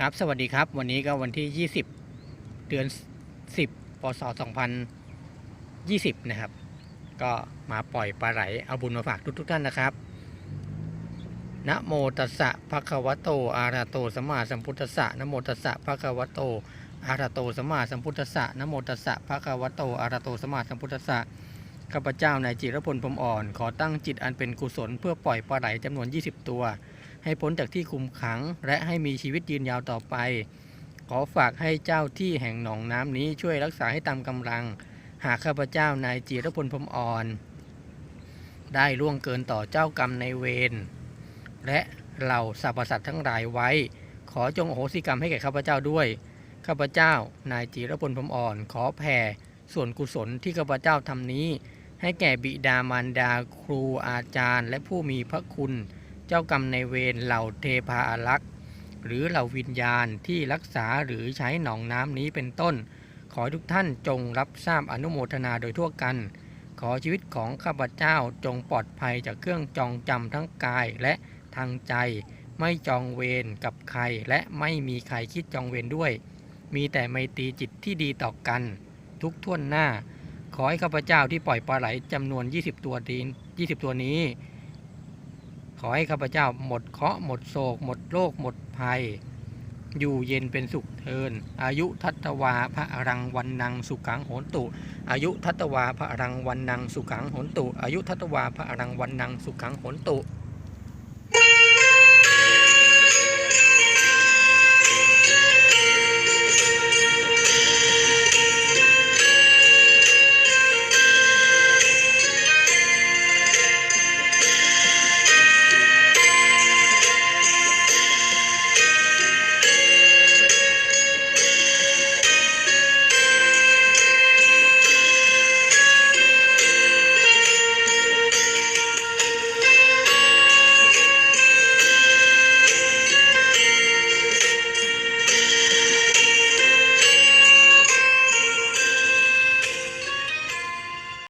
ครับ สวัสดีครับ วันนี้ก็วันที่ 20 เดือน 10 พศ 2020 นะครับ ก็มาปล่อยปลาไหล เอาบุญมาฝากทุกทุกท่านนะครับ นะโมตัสสะภะคะวะโตอะระโตสัมมาสัมพุทธัสสะนะโมตัสสะภะคะวะโตอะระโตสัมมาสัมพุทธัสสะนะโมตัสสะภะคะวะโตอะระโตสัมมาสัมพุทธัสสะ ข้าพเจ้านายจิรพลพรมอ่อน ขอตั้งจิตอันเป็นกุศลเพื่อปล่อยปลาไหลจำนวน 20 ตัว ให้พ้นจากที่คุมขัง และให้มีชีวิตยืนยาวต่อไป ขอฝากให้เจ้าที่แห่งหนองน้ำนี้ช่วยรักษาให้ตามกำลัง หากข้าพเจ้านายจิรพลพรมอ่อน ได้ล่วงเกินต่อเจ้ากรรมในเวรและเหล่าสรรพสัตว์ทั้งหลายไว้ ขอจงโอโหสิกรรมให้แก่ข้าพเจ้าด้วย ข้าพเจ้านายจิรพลพรมอ่อน ขอแผ่ส่วนกุศลที่ข้าพเจ้าทำนี้ ให้แก่บิดามารดาครูอาจารย์ และผู้มีพระคุณ เจ้ากรรมในเวรเหล่าเทพาอารักษ์หรือเหล่าวิญญาณที่รักษาหรือใช้หนองน้ำนี้เป็นต้น ขอทุกท่านจงรับทราบอนุโมทนาโดยทั่วกัน ขอชีวิตของข้าพเจ้าจงปลอดภัยจากเครื่องจองจำทั้งกายและทางใจ ไม่จองเวรกับใครและไม่มีใครคิดจองเวรด้วย มีแต่ไมตรีจิตที่ดีต่อกัน ทุกท่วนหน้า ขอให้ข้าพเจ้าที่ปล่อยปลาไหลจำนวน 20 ตัวดี20 ตัวนี้ ขอให้ข้าพเจ้าหมดเคราะห์หมดโศก หมดโรคหมดภัย อยู่เย็นเป็นสุขเทิน อายุทัตวาพระรังวันนังสุขังโหนตุ อายุทัตวาพระรังวันนังสุขังโหนตุ อายุทัตวาพระรังวันนังสุขังโหนตุ